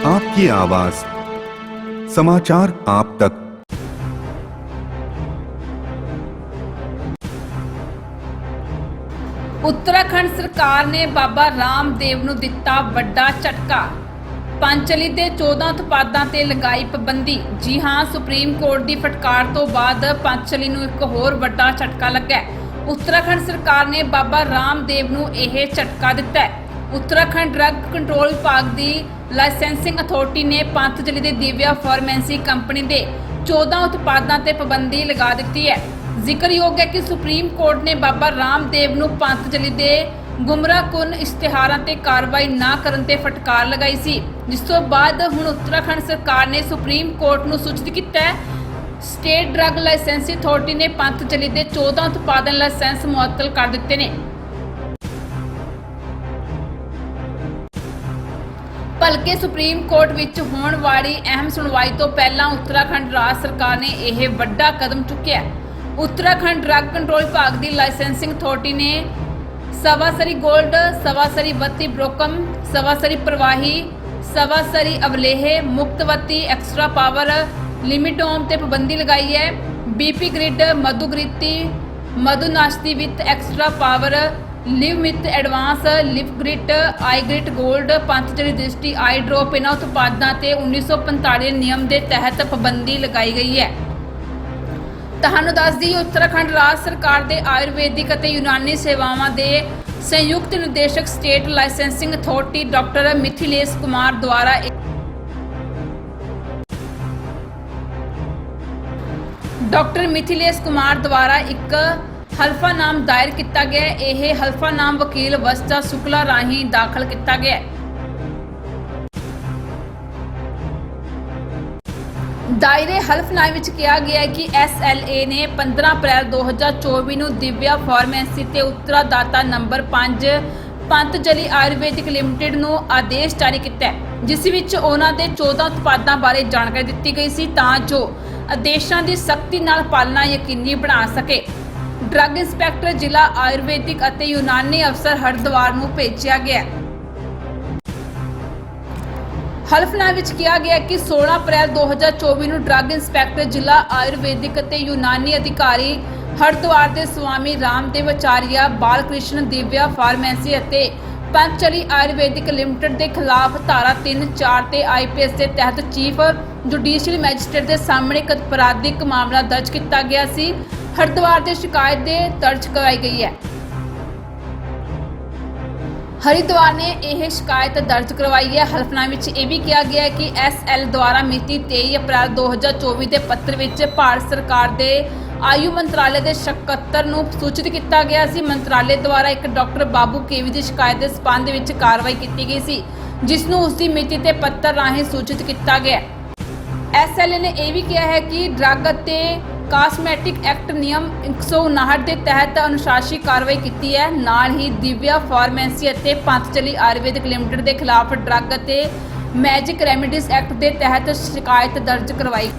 आपकी आवाज समाचार आप तक ਉੱਤਰਾਖੰਡ ਸਰਕਾਰ ਨੇ ਬਾਬਾ ਰਾਮਦੇਵ ਨੂੰ ਦਿੱਤਾ ਵੱਡਾ ਝਟਕਾ ਪੰਚਲੀ ਦੇ 14 ਉਤਪਾਦਾਂ ਤੇ ਲਗਾਈ ਪਾਬੰਦੀ ਜੀ ਹਾਂ ਸੁਪਰੀਮ ਕੋਰਟ ਦੀ ਫਟਕਾਰ ਤੋਂ ਬਾਅਦ ਪੰਚਲੀ ਨੂੰ ਇੱਕ ਹੋਰ ਵੱਡਾ ਝਟਕਾ ਲੱਗਾ ਹੈ। ਉੱਤਰਾਖੰਡ ਸਰਕਾਰ ਨੇ ਬਾਬਾ ਰਾਮਦੇਵ ਨੂੰ ਇਹ ਝਟਕਾ ਦਿੱਤਾ ਹੈ ਉੱਤਰਾਖੰਡ ਡਰੱਗ ਕੰਟਰੋਲ ਵਿਭਾਗ ਦੀ ਲਾਇਸੈਂਸਿੰਗ ਅਥਾਰਟੀ ਨੇ ਪੰਥ ਪੰਤਜਲੀ ਦੇ ਦਿਵਿਆ ਫਾਰਮੈਂਸੀ ਕੰਪਨੀ ਦੇ 14 ਉਤਪਾਦਾਂ ਤੇ ਪਾਬੰਦੀ ਲਗਾ ਦਿੱਤੀ ਹੈ। ਜ਼ਿਕਰਯੋਗ ਹੈ ਕਿ ਸੁਪਰੀਮ ਕੋਰਟ ਨੇ ਬਾਬਾ ਰਾਮਦੇਵ ਨੂੰ ਪੰਥ ਪੰਤਜਲੀ ਦੇ ਗੁੰਮਰਾਹਕੁਨ ਇਸ਼ਤਿਹਾਰਾਂ ਤੇ ਕਾਰਵਾਈ ਨਾ ਕਰਨ ਤੇ ਫਟਕਾਰ ਲਗਾਈ ਸੀ। ਜਿਸ ਤੋਂ ਬਾਅਦ ਹੁਣ ਉੱਤਰਾਖੰਡ ਸਰਕਾਰ ਨੇ ਸੁਪਰੀਮ ਕੋਰਟ ਨੂੰ ਸੂਚਿਤ ਕੀਤਾ ਹੈ। ਸਟੇਟ ਡਰੱਗ ਲਾਇਸੈਂਸੀ ਅਥਾਰਟੀ ਨੇ ਪੰਥ ਪੰਤਜਲੀ ਦੇ 14 ਉਤਪਾਦਨ ਲਾਇਸੈਂਸ ਮੁਅੱਤਲ ਕਰ ਦਿੱਤੇ ਨੇ। ਭਲਕੇ ਸੁਪਰੀਮ ਕੋਰਟ ਵਿੱਚ ਹੋਣ ਵਾਲੀ ਅਹਿਮ ਸੁਣਵਾਈ ਤੋਂ ਪਹਿਲਾਂ ਉੱਤਰਾਖੰਡ ਰਾਜ ਸਰਕਾਰ ਨੇ ਇਹ ਵੱਡਾ ਕਦਮ ਚੁੱਕਿਆ ਉੱਤਰਾਖੰਡ ਡਰੱਗ ਕੰਟਰੋਲ ਵਿਭਾਗ ਦੀ ਲਾਇਸੈਂਸਿੰਗ ਅਥਾਰਟੀ ਨੇ ਸਵਾਸਰੀ gold, Swasari Vati Bronchom, Swasari Pravahi, Swasari Avaleh, Muktavati, extra power, ਲਿਮਿਟੋਮ ਤੇ ਪਾਬੰਦੀ ਲਗਾਈ ਹੈ। ਬੀਪੀ ਗ੍ਰਿਡ, ਮਧੁਗ੍ਰਿਤੀ, ਮਧੁਨਾਸ਼ਤੀ ਵਿਦ ਐਕਸਟਰਾ ਪਾਵਰ ਲਿਵ ਮਿਥ advance Livogrit, eye grit 골ਡ ਪੰਥਜਲੀ ਦ੍ਰਿਸ਼ਟੀ, ਆਈ ਡ੍ਰੌਪ ਇਹਨਾਂ ਉਤਪਾਦਾਂ ਤੇ 1945 ਨਿਯਮ ਦੇ ਤਹਿਤ ਪਾਬੰਦੀ ਲਗਾਈ ਗਈ ਹੈ। ਤੁਹਾਨੂੰ ਦੱਸ ਦਈਏ, ਉੱਤਰਾਖੰਡ ਰਾਜ ਸਰਕਾਰ ਦੇ ਆਯੁਰਵੈਦਿਕ ਅਤੇ ਯੂਨਾਨੀ ਸੇਵਾਵਾਂ ਦੇ ਸੰਯੁਕਤ ਨਿਰਦੇਸ਼ਕ state licensing authority doctor Mithilesh Kumar ਦੁਆਰਾ ਡਾਕਟਰ ਮਿਥਿਲੇਸ਼ ਕੁਮਾਰ ਦੁਆਰਾ ਇੱਕ ਹਲਫਾ ਨਾਮ ਦਾਇਰ ਕੀਤਾ ਗਿਆ ਹੈ। ਇਹ ਹਲਫਾਨਾਮ ਵਕੀਲ ਵਸਤਾ ਸ਼ੁਕਲਾ ਰਾਹੀਂ ਦਾਖਲ ਕੀਤਾ ਗਿਆ ਹੈ ਦਾਇਰੇ ਹਲਫਨਾਮੇ ਵਿੱਚ ਕਿਹਾ ਗਿਆ ਹੈ ਕਿ ਐਸਐਲਏ ਨੇ 15 ਅਪ੍ਰੈਲ 2024 ਨੂੰ ਦਿਵਿਆ ਫਾਰਮੇਸੀ ਤੇ ਉੱਤਰਾਦਾਤਾ ਨੰਬਰ 5 ਪੰਤਜਲੀ ਆਯੁਰਵੈਦਿਕ ਲਿਮਟਿਡ ਨੂੰ ਆਦੇਸ਼ ਜਾਰੀ ਕੀਤਾ ਹੈ, ਜਿਸ ਵਿੱਚ ਉਹਨਾਂ ਦੇ 14 ਉਤਪਾਦਾਂ ਬਾਰੇ ਜਾਣਕਾਰੀ ਦਿੱਤੀ ਗਈ ਸੀ ਤਾਂ ਜੋ ਆਦੇਸ਼ਾਂ ਦੀ ਸਖਤੀ ਨਾਲ ਪਾਲਣਾ ਯਕੀਨੀ ਬਣਾ ਸਕੇ ਡਰੱਗ ਇੰਸਪੈਕਟਰ ਜ਼ਿਲ੍ਹਾ ਆਯੁਰਵੈਦਿਕ ਅਤੇ ਯੂਨਾਨੀ ਅਫਸਰ ਹਰਿਦੁਆਰ ਨੂੰ ਭੇਜਿਆ ਗਿਆ। ਹਲਫਨਾਮੇ ਵਿੱਚ ਕਿਹਾ ਗਿਆ ਕਿ 16 ਅਪ੍ਰੈਲ 2024 ਨੂੰ ਡਰੱਗ ਇੰਸਪੈਕਟਰ ਜ਼ਿਲ੍ਹਾ ਆਯੁਰਵੈਦਿਕ ਅਤੇ ਯੂਨਾਨੀ ਅਧਿਕਾਰੀ ਹਰਿਦੁਆਰ ਦੇ ਸਵਾਮੀ ਰਾਮਦੇਵ ਆਚਾਰੀਆ, ਬਾਲਕ੍ਰਿਸ਼ਨ ਦਿਵਿਆ ਫਾਰਮੇਸੀ ਅਤੇ ਪੰਚਲੀ ਆਯੁਰਵੈਦਿਕ ਲਿਮਟਿਡ ਦੇ ਖਿਲਾਫ ਧਾਰਾ 3 4 ਤੇ ਆਈਪੀਐਸ ਦੇ ਤਹਿਤ ਚੀਫ ਜੁਡੀਸ਼ੀਅਲ ਮੈਜਿਸਟ੍ਰੇਟ ਦੇ ਸਾਹਮਣੇ ਇੱਕ ਅਪਰਾਧਿਕ ਮਾਮਲਾ ਦਰਜ ਕੀਤਾ ਗਿਆ ਸੀ। ਹਰਿਦੁਆਰ ਦੇ ਸ਼ਿਕਾਇਤ ਦੇ ਦਰਜ ਕਰਵਾਈ ਗਈ ਹੈ। ਹਰਿਦੁਆਰ ਨੇ ਇਹ ਸ਼ਿਕਾਇਤ ਦਰਜ ਕਰਵਾਈ ਹੈ। ਹਲਫਨਾਮੇ ਵਿੱਚ ਇਹ ਵੀ ਕਿਹਾ ਗਿਆ ਹੈ ਕਿ ਐਸਐਲ ਦੁਆਰਾ ਮਿਤੀ 23 ਅਪ੍ਰੈਲ 2024 ਦੇ ਪੱਤਰ ਵਿੱਚ ਭਾਰਤ ਸਰਕਾਰ ਦੇ ਆਯੂ ਮੰਤਰਾਲੇ ਦੇ ਸਕੱਤਰ ਨੂੰ ਸੂਚਿਤ ਕੀਤਾ ਗਿਆ ਸੀ। ਮੰਤਰਾਲੇ ਦੁਆਰਾ ਇੱਕ ਡਾਕਟਰ ਬਾਬੂ ਕੇਵੀ ਦੀ ਸ਼ਿਕਾਇਤ ਦੇ ਸਬੰਧ ਵਿੱਚ ਕਾਰਵਾਈ ਕੀਤੀ ਗਈ ਸੀ, ਜਿਸ ਨੂੰ ਉਸ ਦੀ ਮਿਤੀ ਤੇ ਪੱਤਰ ਰਾਹੀਂ ਸੂਚਿਤ ਕੀਤਾ ਗਿਆ ਐਸਐਲ ਨੇ ਇਹ ਵੀ ਕਿਹਾ ਹੈ ਕਿ ਡਰੱਗ ਅਤੇ ਕਾਸਮੈਟਿਕ ਐਕਟ ਨਿਯਮ 159 ਦੇ ਤਹਿਤ ਅਨੁਸ਼ਾਸ਼ੀ ਕਾਰਵਾਈ ਕੀਤੀ ਹੈ। ਨਾਲ ਹੀ ਦਿਵਿਆ ਫਾਰਮੇਸੀ ਅਤੇ ਪੰਥਚਲੀ ਆਯੁਰਵੈਦਿਕ ਲਿਮਟਿਡ ਦੇ ਖਿਲਾਫ ਡਰੱਗ ਅਤੇ ਮੈਜਿਕ ਰੈਮੀਡੀਜ਼ ਐਕਟ ਦੇ ਤਹਿਤ ਸ਼ਿਕਾਇਤ ਦਰਜ ਕਰਵਾਈ।